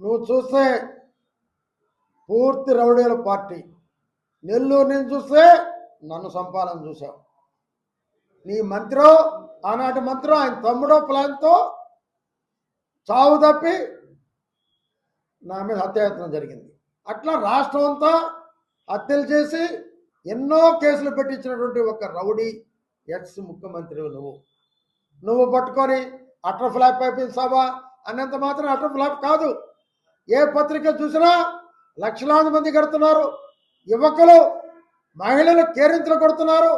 నువ్వు చూస్తే పూర్తి రౌడీల పార్టీ. నెల్లూరు నుంచి చూస్తే నన్ను సంపాదన చూసావు నీ మంత్రో ఆనాటి మంత్రం ఆయన తమ్ముడో ప్లాన్తో చావు తప్పి నా మీద హత్యాయత్నం జరిగింది. అట్లా రాష్ట్రం అంతా హత్యలు చేసి ఎన్నో కేసులు పెట్టించినటువంటి ఒక రౌడీ ఎక్స్ ముఖ్యమంత్రి నువ్వు. నువ్వు పట్టుకొని అటర్ ఫ్లాప్ అయిపోయింది సభ. అన్నంత మాత్రం అటర్ ఫ్లాప్ కాదు. ఏ పత్రిక చూసినా లక్షలాది మంది కడుతున్నారు. యువకులు మహిళలు కేరింతలు కొడుతున్నారు.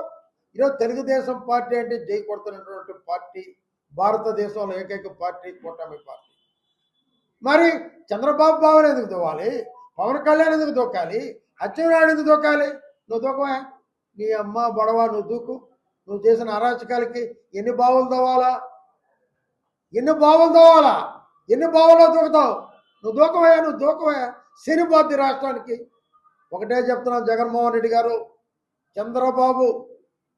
ఈరోజు తెలుగుదేశం పార్టీ అంటే జై కొడుతున్నటువంటి పార్టీ భారతదేశంలో ఏకైక పార్టీ కూటమి పార్టీ. మరి చంద్రబాబు బాబుని ఎందుకు దోవాలి పవన్ కళ్యాణ్ ఎందుకు దూకాలి? అచ్చెన్నాయుడు ఎందుకు దూకాలి? నువ్వు దూకవా? నీ అమ్మ బడవ నువ్వు దూకు. నువ్వు చేసిన అరాచకాలకి ఎన్ని బావులు దోవాలా? ఎన్ని బావులు దోవాలా? ఎన్ని బావులో దూకుతావు? నువ్వు దూకమయ్యా నువ్వు దూకవయ్యా శనిపోద్ది రాష్ట్రానికి. ఒకటే చెప్తున్నాను జగన్మోహన్ రెడ్డి గారు చంద్రబాబు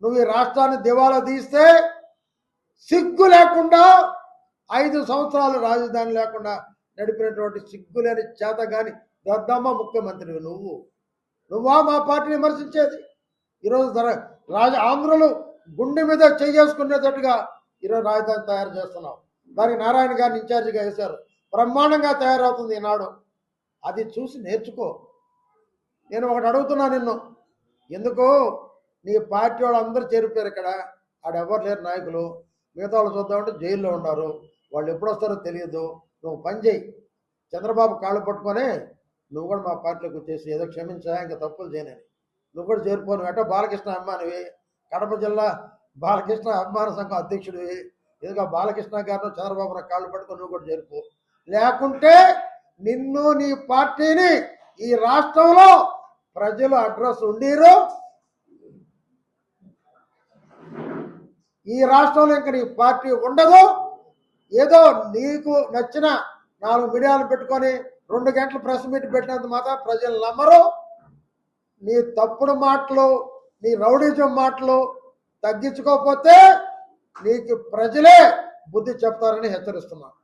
నువ్వు ఈ రాష్ట్రాన్ని దివాలా తీస్తే సిగ్గు లేకుండా ఐదు సంవత్సరాలు రాజధాని లేకుండా నడిపినటువంటి సిగ్గు లేని చేత కానీ దద్దమ్మ ముఖ్యమంత్రి నువ్వు. నువ్వా మా పార్టీని విమర్శించేది? ఈరోజు రాజ ఆంధ్రులు గుండె మీద చేసుకునేటట్టుగా ఈరోజు రాజధాని తయారు చేస్తున్నావు. దానికి నారాయణ గారిని ఇన్ఛార్జిగా వేశారు. బ్రహ్మాండంగా తయారవుతుంది ఈనాడు. అది చూసి నేర్చుకో. నేను ఒకటి అడుగుతున్నా నిన్ను. ఎందుకు నీ పార్టీ వాళ్ళు అందరూ చేరిపోయారు ఇక్కడ. ఆడ ఎవరు లేరు నాయకులు. మిగతా వాళ్ళు చూద్దామంటే జైల్లో ఉన్నారు. వాళ్ళు ఎప్పుడు వస్తారో తెలియదు. నువ్వు పని చేయి. చంద్రబాబు కాళ్ళు పట్టుకొని నువ్వు కూడా మా పార్టీలోకి వచ్చేసి ఏదో క్షమించా ఇంకా తప్పులు చేయనని. నువ్వు కూడా చేరిపోను. ఎటో బాలకృష్ణ అభిమానివి కడప జిల్లా బాలకృష్ణ అభిమాన సంఘం అధ్యక్షుడివి. ఎదుగా బాలకృష్ణ గారిని చంద్రబాబు కాళ్ళు పట్టుకొని నువ్వు కూడా చేరిపో. లేకుంటే నిన్ను నీ పార్టీని ఈ రాష్ట్రంలో ప్రజలు అడ్రస్ ఉండీరు. ఈ రాష్ట్రంలో ఇంకా నీ పార్టీ ఉండదు. ఏదో నీకు నచ్చిన నాలుగు మీడియాలు పెట్టుకొని రెండు గంటలు ప్రెస్ మీట్ పెట్టినంత మాత్రం ప్రజలు నమ్మరు. నీ తప్పుడు మాటలు నీ రౌడీజం మాటలు తగ్గించుకోకపోతే నీకు ప్రజలే బుద్ధి చెప్తారని హెచ్చరిస్తున్నాను